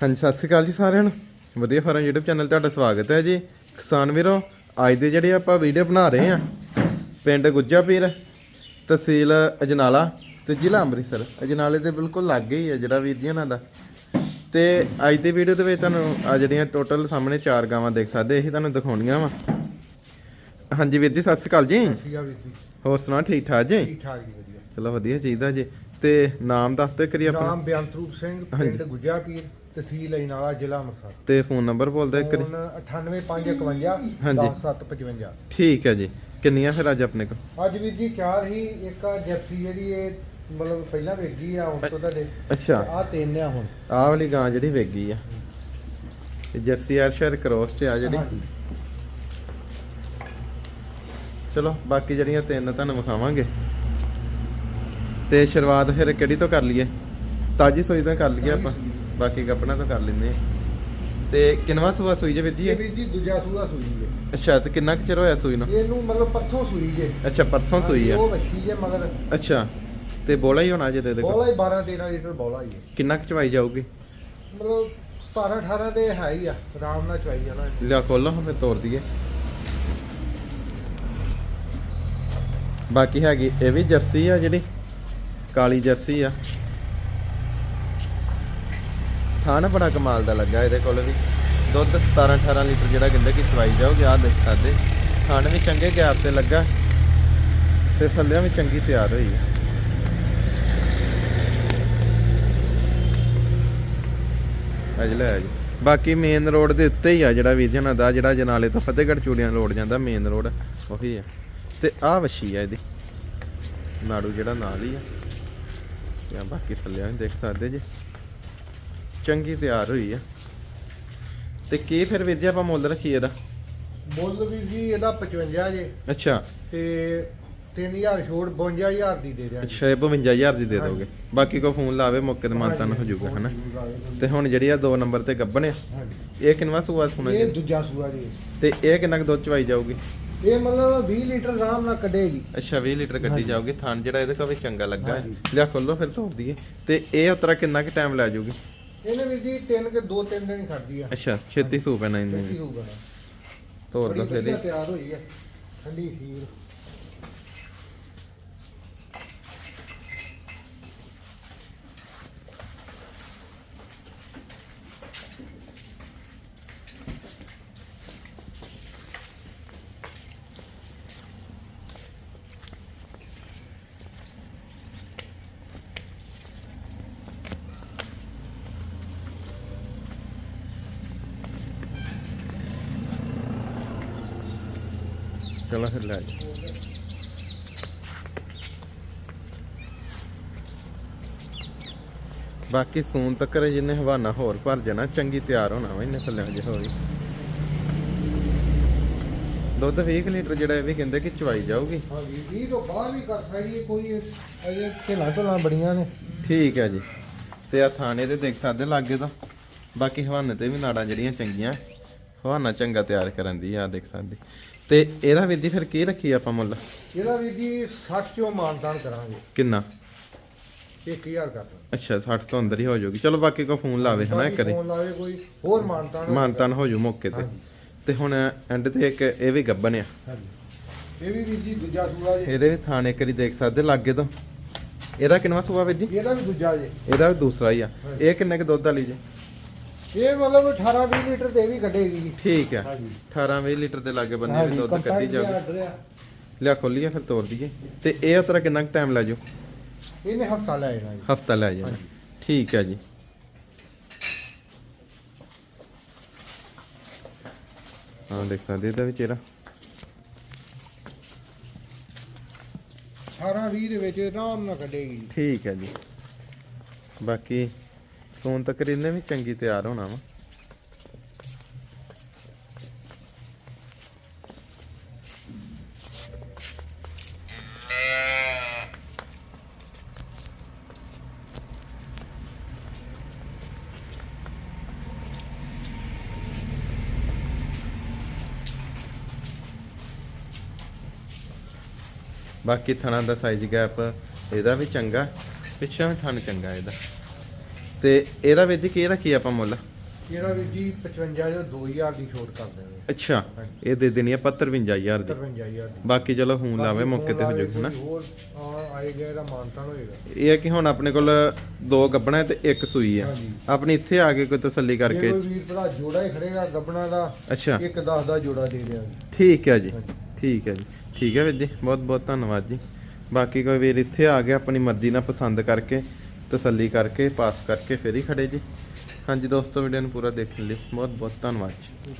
ਹਾਂਜੀ ਸਤਿ ਸ਼੍ਰੀ ਅਕਾਲ ਜੀ ਸਾਰਿਆਂ ਨੂੰ। ਵਧੀਆ ਫਾਰਮ YouTube ਚੈਨਲ ਤੁਹਾਡਾ ਸਵਾਗਤ ਹੈ ਜੀ। ਕਿਸਾਨ ਵੀਰੋ ਅੱਜ ਦੇ ਜਿਹੜੇ ਆਪਾਂ ਵੀਡੀਓ ਬਣਾ ਰਹੇ ਆ ਪਿੰਡ ਗੁੱਜਾਪੀਰ ਤਹਿਸੀਲ ਅਜਨਾਲਾ ਤੇ ਜ਼ਿਲ੍ਹਾ ਅੰਮ੍ਰਿਤਸਰ। ਅਜਨਾਲੇ ਦੇ ਬਿਲਕੁਲ ਲਾਗੇ ਹੀ ਹੈ ਜਿਹੜਾ ਵੀਰ ਜੀ ਉਹਨਾਂ ਦਾ। ਤੇ ਅੱਜ ਦੀ ਵੀਡੀਓ ਦੇ ਵਿੱਚ ਤੁਹਾਨੂੰ ਆ ਜਿਹੜੀਆਂ ਟੋਟਲ ਸਾਹਮਣੇ ਚਾਰ ਗਾਵਾਂ ਦੇਖ ਸਕਦੇ ਇਹੀ ਤੁਹਾਨੂੰ ਦਿਖਾਉਣੀਆਂ ਵਾ। ਹਾਂਜੀ ਵੀਰ ਜੀ ਸਤਿ ਸ਼੍ਰੀ ਅਕਾਲ ਜੀ। ਸੀਗਾ ਵੀਰ ਜੀ। ਹੋਰ ਸੁਣਾ ਠੀਕ ਠਾਕ ਜੀ? ਠੀਕ ਠਾਕ ਜੀ ਵਧੀਆ। ਚਲੋ ਵਧੀਆ ਚਾਹੀਦਾ ਜੀ। ਤੇ ਨਾਮ ਦੱਸ ਦਿਓ ਕਰੀ ਆਪਣਾ। ਨਾਮ ਬਿਆੰਤਰੂਪ ਸਿੰਘ। ਪਿੰਡ ਗੁੱਜਾਪੀਰ ਤਹਿਸੀਲ ਅਜਨਾਲਾ ਜ਼ਿਲ੍ਹਾ ਅੰਮ੍ਰਿਤਸਰ। ਤੇ ਫੋਨ ਨੰਬਰ ਬੋਲ ਦਿਓ ਇੱਕ ਵਾਰੀ। ਫੋਨ 98551 ਹਾਂਜੀ। 10755 ਠੀਕ ਹੈ ਜੀ। ਕਿੰਨੀਆਂ ਫਿਰ ਅੱਜ ਆਪਣੇ ਕੋਲ? ਅੱਜ ਵੀਰ ਜੀ ਚਾਰ ਹੀ ਇੱਕ ਆ ਜਰਸੀ ਜਿਹੜੀ ਇਹ ਮਤਲਬ ਪਹਿਲਾਂ ਵੇਗੀ ਆ ਹੁਣ ਤੋਂ ਤੁਹਾਡੇ। ਅੱਛਾ। ਆ ਤਿੰਨ ਆ ਹੁਣ। ਆਹ ਵਾਲੀ ਗਾਂ ਜਿਹੜੀ ਵੇਗੀ ਆ। ਇਹ ਜਰਸੀ ਆਰਸ਼ਰ ਕ੍ਰੋਸ ਚ ਆ ਜਿਹੜੀ। ਹਾਂਜੀ। ਚਲੋ ਬਾਕੀ ਜਿਹੜੀਆਂ ਤਿੰਨ ਤੁਹਾਨੂੰ ਵਿਖਾਵਾਂਗੇ। ਤੇ ਸ਼ੁਰੂਆਤ ਫਿਰ ਕਿਹੜੀ ਤੋਂ ਕਰ ਲਈਏ? ਤਾਜੀ ਸੋਈ ਤੋਂ ਕਰ ਲਈਏ ਆਪਾਂ। ਬਾਕੀ ਕੱਪੜਾ ਤੋਂ ਕਰ ਲੈਂਦੇ ਹਾਂ। ਤੇ ਕਿੰਨਵਾ ਸੂਆ ਸੂਈ ਜੇ ਵੀਰ ਜੀ? ਇਹ ਇਹ? ਵੀਰ ਜੀ ਦੂਜਾ ਸੂਆ ਸੂਈ ਜੇ। ਅੱਛਾ ਤੇ ਕਿੰਨਾ ਕੁ ਚਿਰ ਹੋਇਆ ਸੂਈ ਨੂੰ? ਇਹਨੂੰ ਮਤਲਬ ਪਰਸੋਂ ਸੂਈ ਜੇ। ਅੱਛਾ ਪਰਸੋਂ ਸੂਈ ਆ। ਉਹ ਵੱਛੀ ਜੇ ਮਗਰ। ਅੱਛਾ ਤੇ ਬੋਲਾ ਹੀ ਹੋਣਾ ਜੇ ਦੇ ਦੇ ਬੋਲਾ ਹੀ 12 13 ਲੀਟਰ ਬੋਲਾ ਹੀ ਹੈ ਕਿੰਨਾ ਕੁ ਚਵਾਈ ਜਾਊਗੀ? ਮਤਲਬ 17 18 ਦੇ ਹੈ ਹੀ ਆ। ਆਰਾਮ ਨਾਲ ਚਵਾਈ ਜਾਣਾ। ਲਿਆ ਖੋਲੋ ਹਮੇ ਤੋੜ ਦਈਏ। ਬਾਕੀ ਹੈਗੀ ਇਹ ਵੀ ਜਰਸੀ ਆ ਜਿਹੜੀ? ਕਾਲੀ ਜਰਸੀ ਆ। ਥਾਨ ਬੜਾ ਕਮਾਲ ਦਾ ਲੱਗਾ ਇਹਦੇ ਕੋਲ ਵੀ। ਦੁੱਧ 17 18 ਲੀਟਰ ਜਿਹੜਾ ਕਹਿੰਦੇ ਕਿ ਚਵਾਈ ਜਾਓਗੇ ਆ ਦੇਖ ਸਕਦੇ। ਥਾਨ ਵੀ ਚੰਗੇ ਗੈਪ ਤੇ ਲੱਗਾ ਤੇ ਥੱਲਿਆਂ ਵੀ ਚੰਗੀ ਤਿਆਰ ਹੋਈ ਆ। ਅਜ ਲੈ ਜੀ। ਬਾਕੀ ਮੇਨ ਰੋਡ ਦੇ ਉੱਤੇ ਹੀ ਆ ਜਿਹੜਾ ਵੀਰ ਜਨਾਂ ਦਾ, ਜਿਹੜਾ ਜਨਾਲੇ ਤੋਂ ਫਤਿਹਗੜ੍ਹ ਚੂੜੀਆਂ ਰੋਡ ਜਾਂਦਾ ਮੇਨ ਰੋਡ ਉਹੀ ਆ। ਤੇ ਆਹ ਵਛੀ ਆ ਇਹਦੀ। ਨਾੜੂ ਜਿਹੜਾ ਨਾਲ ਹੀ ਆ। ਤੇ ਬਾਕੀ ਥੱਲਿਆਂ ਵੀ ਦੇਖ ਸਕਦੇ ਜੇ। ਚੰਗੀ ਤਿਆਰ ਹੋਈ ਆ। ਤੇ ਕੀ ਫਿਰ ਵੀਰ ਜੀ ਆਪਾਂ ਮੁੱਲ ਰੱਖੀ ਇਹਦਾ? ਮੁੱਲ ਵੀ ਜੀ ਇਹਦਾ 55 ਜੇ। ਅੱਛਾ। ਤੇ 3000 ਛੋੜ 52000 ਦੀ ਦੇ ਦਿਆਂਗੇ। ਅੱਛਾ ਇਹ 52000 ਦੀ ਦੇ ਦੋਗੇ। ਬਾਕੀ ਕੋ ਫੋਨ ਲਾਵੇ ਮੌਕੇ ਤੇ ਮਾਨਤਾ ਹੋ ਜਾਊਗਾ ਹਨਾ? ਤੇ ਹੁਣ ਜਿਹੜੀ ਆ ਦੋ ਨੰਬਰ ਤੇ ਗੱਬਣ ਆ ਇਹ ਕਿੰਨਵਾ ਸੂਆ ਸੁਣਾ ਇਹ ਜੀ ਦੂਜਾ ਸੂਆ ਜੀ। ਤੇ ਇਹ ਕਿੰਨਾ ਕੁ ਦੁੱਧ ਚਵਾਈ ਜਾਊਗੀ? ਇਹ ਮਤਲਬ 20 ਲੀਟਰ ਆਰਾਮ ਨਾਲ ਕੱਢੇਗੀ ਅੱਛਾ 20 ਲੀਟਰ ਕੱਢੀ। ਜਾਊਗੀ ਥਣ ਜਿਹੜਾ ਇਹਦੇ ਕੋਲ ਵੀ ਚੰਗਾ ਲੱਗਾ। ਲਿਆ ਖੋਲੋ ਫਿਰ ਤੋੜ ਦਈਏ। ਤੇ ਇਹ ਉਤਰਾ ਕਿੰਨਾ ਕੁ ਟਾਈਮ ਲੈ ਜਾਊਗੀ? ਇਹਨੇ ਵੀ ਜੀ ਤਿੰਨ ਕੇ ਦੋ ਤਿੰਨ ਦਿਨ ਹੀ ਖੜਦੀ ਆ। ਅੱਛਾ ਛੇਤੀ ਸੂ ਪੈਣਾ ਇਹਨੇ ਨਾ ਤੋੜ ਬੜੀ ਦੋ ਫਿਰ। ਤਿਆਰ ਹੋਈ ਹੈ। ਠੰਡੀ ਖੀਰ। ਚਲੋ ਫਿਰ ਲੈ ਜਾ ਬਾਕੀ ਸੂਨ ਤੱਕ ਜਿੰਨੇ ਹਵਾਨਾ ਹੋਰ ਭਰ ਜਾਣਾ ਚੰਗੀ ਤਿਆਰ ਹੋਣਾ ਵਾ ਇਹਨੇ ਥੱਲੇ ਜੇ ਹੋਈ ਦੁੱਧ 20 ਲੀਟਰ ਜਿਹੜਾ ਇਹ ਵੀ ਕਹਿੰਦੇ ਕਿ ਚਵਾਈ ਜਾਊਗੀ। ਹਾਂ ਜੀ ਇਹ ਤੋਂ ਬਾਹਰ ਵੀ ਕਰ ਸਕਦੀ ਹੈ ਕੋਈ ਅਜੇ ਢਿੱਲਾਂ ਢਿੱਲਾਂ ਬੜੀਆਂ ਨੇ। ਠੀਕ ਹੈ ਜੀ। ਤੇ ਆ ਥਾਣੇ ਤੇ ਦੇਖ ਸਕਦੇ ਲਾਗੇ ਤੋਂ। ਬਾਕੀ ਹਵਾਨੇ ਤੇ ਵੀ ਨਾੜਾਂ ਜਿਹੜੀਆਂ ਚੰਗੀਆਂ। ਹਵਾਨਾ ਚੰਗਾ ਤਿਆਰ ਕਰਨ ਦੀ ਆ ਦੇਖ ਸਕਦੇ। ਤੇ ਇਹਦਾ ਵੀਰ ਜੀ ਫਿਰ ਕੀ ਰੱਖੀ ਆਪਾਂ ਮੁੱਲ? ਇਹਦਾ ਵੀ ਜੀ 60 ਚੋਂ ਮਾਨਤਾਨ ਕਰਾਂਗੇ। ਕਿੰਨਾ? 1000 ਕਰ ਦਾਂਗੇ ਅੱਛਾ 60 ਤੋਂ ਅੰਦਰ ਹੀ ਹੋ ਜਾਊਗੀ। ਚਲੋ ਬਾਕੀ ਕੋ ਫੋਨ ਲਾਵੇ ਹਨਾ ਬਾਕੀ ਕਰੇ ਫੋਨ ਲਾਵੇ ਕੋਈ ਹੋਰ ਮਾਨਤਾਨ ਮਾਨਤਨ ਹੋ ਜੂ ਮੌਕੇ ਤੇ। ਹਾਂਜੀ। ਤੇ ਹੁਣ ਐਂਡ ਤੇ ਇੱਕ ਇਹ ਵੀ ਗੱਬਨ ਆ। ਹਾਂਜੀ। ਇਹ ਵੀ ਵੀਰ ਜੀ ਦੂਜਾ ਸੂਆ ਜੀ। ਇਹਦੇ ਵੀ ਥਾਣੇ ਕਰੀ ਦੇਖ ਸਕਦੇ ਲਾਗੇ ਤੋਂ। ਇਹਦਾ ਕਿੰਨਵਾ ਸੂਆ ਵੀਰ ਜੀ? ਇਹਦਾ ਵੀ ਦੂਜਾ ਜੀ। ਇਹਦਾ ਵੀ ਦੂਸਰਾ ਹੀ ਆ। ਇਹ ਕਿੰਨੇ ਕ ਦੁੱਧ ਵਾਲੀ ਜੀ? ਇਹ ਮਤਲਬ 18 20 ਲੀਟਰ ਤੇ ਵੀ ਕੱਢੇਗੀ ਜੀ। ਠੀਕ ਹਾਂਜੀ। 18 20 ਲੀਟਰ ਦੇ ਲਾਗੇ ਬੰਨੇ ਵੀ ਦੁੱਧ ਕੱਢੀ ਹੀ ਜਾਊਗੀ। ਲਿਆ ਖੋਲੀਏ ਫਿਰ ਤੋੜ ਦਈਏ। ਤੇ ਇਹ ਉਤਰਾ ਕਿੰਨਾ ਟਾਈਮ ਲੈ ਜਾਊ? ਇਹਨੇ ਹਫਤਾ ਲੈ ਜਾਣਾ ਜੀ। ਹਫਤਾ ਲੈ ਜਾਣਾ। ਠੀਕ ਹੈ ਜੀ। ਹਾਂ ਦੇਖ ਸਕਦੇ ਇਹਦਾ ਵੀ ਚਿਹਰਾ। 18 20 ਦੇ ਵਿੱਚ ਆਰਾਮ ਨਾਲ ਕੱਢੇਗੀ ਠੀਕ ਹੈ ਜੀ। ਬਾਕੀ ਸੋਨ ਤੱਕ ਇਹਨੇ ਵੀ ਚੰਗੀ ਤਿਆਰ ਹੋਣਾ ਵਾ। ਬਾਕੀ ਥਣਾ ਦਾ ਸਾਈਜ਼ ਗੈਪ ਇਹਦਾ ਵੀ ਚੰਗਾ, ਪਿੱਛੋਂ ਵੀ ਥਣ ਚੰਗਾ ਇਹਦਾ। ਤੇ ਇਹਦਾ ਵਿੱਚ ਕੀ ਰੱਖੀ ਆਪਾਂ ਮੁੱਲ ਇਹਦਾ ਵੀਰ ਜੀ 55 ਜੋ 2000 ਦੀ ਛੋਟ ਕਰ ਦੇਵਾਂਗੇ ਅੱਛਾ। ਇਹ ਦੇ ਦੇਣੀ ਆ 55000 ਦੀ। 55000 ਦੀ। ਬਾਕੀ ਚਲੋ ਫੋਨ ਲਾਵੇ ਮੌਕੇ ਤੇ ਹੋ ਜਾਊ ਹਨਾ? ਹੋਰ ਆ ਆਏਗਾ ਇਹਦਾ ਮਾਨਤਾਨ ਹੋਏਗਾ। ਇਹ ਹੈ ਕਿ ਹੁਣ ਆਪਣੇ ਕੋਲ ਦੋ ਗੱਬਣਾ ਤੇ ਇੱਕ ਸੂਈ ਆ। ਆਪਣੀ ਇੱਥੇ ਆ ਕੇ ਕੋਈ ਤਸੱਲੀ ਕਰਕੇ ਕੋਈ ਵੀਰ ਭਰਾ ਜੋੜਾ ਹੀ ਖੜੇਗਾ ਗੱਬਣਾ ਦਾ ਅੱਛਾ। ਇੱਕ 10 ਦਾ ਜੋੜਾ ਦੇ ਦਿਆਂਗੇ। ਠੀਕ ਹੈ ਜੀ। ਠੀਕ ਹੈ ਜੀ। ਠੀਕ ਹੈ ਵੀਰ ਜੀ ਬਹੁਤ ਬਹੁਤ ਧੰਨਵਾਦ ਜੀ। ਬਾਕੀ ਕੋਈ ਵੀਰ ਇੱਥੇ ਆ ਗਿਆ ਆਪਣੀ ਮਰਜ਼ੀ ਨਾਲ ਪਸੰਦ ਕਰਕੇ ਤਸੱਲੀ ਕਰਕੇ, ਪਾਸ ਕਰਕੇ ਫਿਰ ਹੀ ਖੜੇ ਜੀ। ਹਾਂਜੀ ਦੋਸਤੋ ਵੀਡੀਓ ਨੂੰ ਪੂਰਾ ਦੇਖਣ ਲਈ ਬਹੁਤ ਬਹੁਤ ਧੰਨਵਾਦ ਜੀ।